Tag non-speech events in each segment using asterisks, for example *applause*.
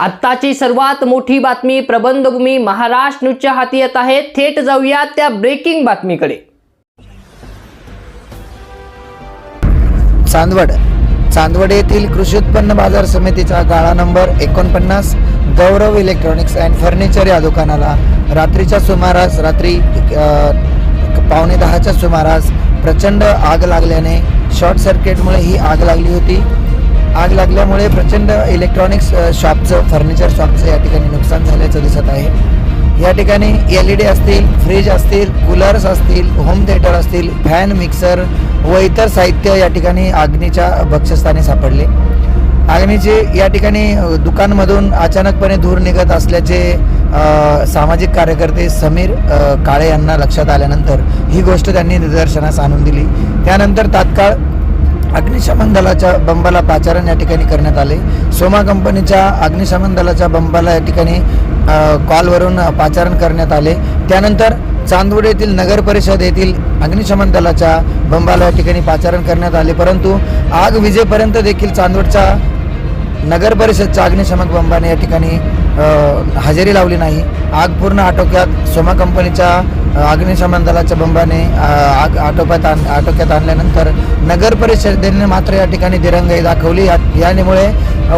आत्ताची सर्वात मोठी बातमी प्रबंधभूमी महाराष्ट्र न्यूजच्या हाती येत आहे. थेट जाऊया त्या ब्रेकिंग बातमीकडे. चांदवड. चांदवड येथील कृषी उत्पन्न बाजार समितीचा गाळा नंबर एकोणपन्नास गौरव इलेक्ट्रॉनिक्स अँड फर्निचर या दुकानाला रात्रीच्या सुमारास रात्री पावणे दहाच्या सुमारास प्रचंड आग लागल्याने शॉर्ट सर्किटमुळे ही आग लागली होती. आग लागल्यामुळे प्रचंड इलेक्ट्रॉनिक्स शॉपचं फर्निचर शॉपचं या ठिकाणी नुकसान झाल्याचं दिसत आहे. या ठिकाणी एल ई डी असतील फ्रीज असतील कूलर्स असतील होम थिएटर असतील फॅन मिक्सर व इतर साहित्य या ठिकाणी आग्नीच्या बक्षस्थानी सापडले. आग्नीचे या ठिकाणी दुकानमधून अचानकपणे धूर निघत असल्याचे सामाजिक कार्यकर्ते समीर काळे यांना लक्षात आल्यानंतर ही गोष्ट त्यांनी निदर्शनास आणून दिली. त्यानंतर तात्काळ अग्निशमन दलाच्या बंबाला पाचारण या ठिकाणी करण्यात आले. सोमा कंपनीच्या अग्निशमन दलाच्या बंबाला या ठिकाणी कॉलवरून पाचारण करण्यात आले. त्यानंतर चांदवड येथील नगर परिषद येथील अग्निशमन दलाच्या बंबाला या ठिकाणी पाचारण करण्यात आले. परंतु आग विजेपर्यंत देखील चांदवडच्या नगर परिषदच्या अग्निशमक बंबाने या ठिकाणी हजेरी लावली नाही. आग पूर्ण आटोक्यात सोमा कंपनीच्या अग्निशमन दलाच्या बंबाने आग आटोक्यात आण आटोक्यात आणल्यानंतर नगर परिषदेने मात्र या ठिकाणी दिरंगाई दाखवली. या- यामुळे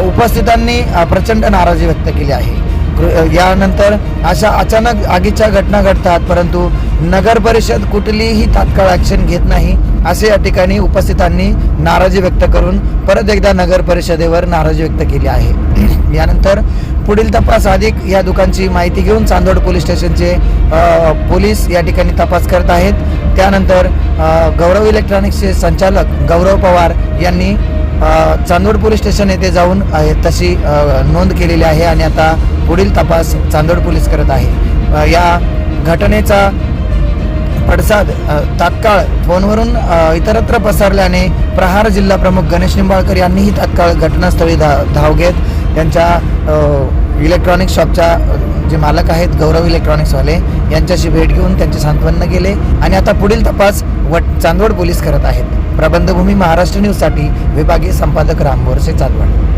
उपस्थितांनी प्रचंड नाराजी व्यक्त केली आहे. कृ- यानंतर अशा अचानक आगीच्या घटना घडतात परंतु नगर परिषद कुठलीही तात्काळ ॲक्शन घेत नाही असे या ठिकाणी उपस्थितांनी नाराजी व्यक्त करून परत एकदा नगर परिषदेवर नाराजी व्यक्त केली आहे. *clears throat* यानंतर पुढील तपास अधिक या दुकानची माहिती घेऊन चांदोड पोलीस स्टेशनचे पोलीस या ठिकाणी तपास करत आहेत. त्यानंतर गौरव इलेक्ट्रॉनिक्सचे संचालक गौरव पवार यांनी चांदोड पोलीस स्टेशन येथे जाऊन तशी नोंद केलेली आहे आणि आता पुढील तपास चांदोड पोलीस करत आहे. या घटनेचा पडसाद तात्काळ फोनवरून इतरत्र पसरल्याने प्रहार जिल्हा प्रमुख गणेश निंबाळकर यांनीही तात्काळ घटनास्थळी धा धाव घेत त्यांच्या इलेक्ट्रॉनिक शॉपच्या जे मालक आहेत गौरव इलेक्ट्रॉनिक्सवाले यांच्याशी भेट घेऊन त्यांचे सांत्वन केले. आणि आता पुढील तपास वट चांदवड पोलीस करत आहेत. प्रबंधभूमी महाराष्ट्र न्यूजसाठी विभागीय संपादक रामभोरसे चांदवड.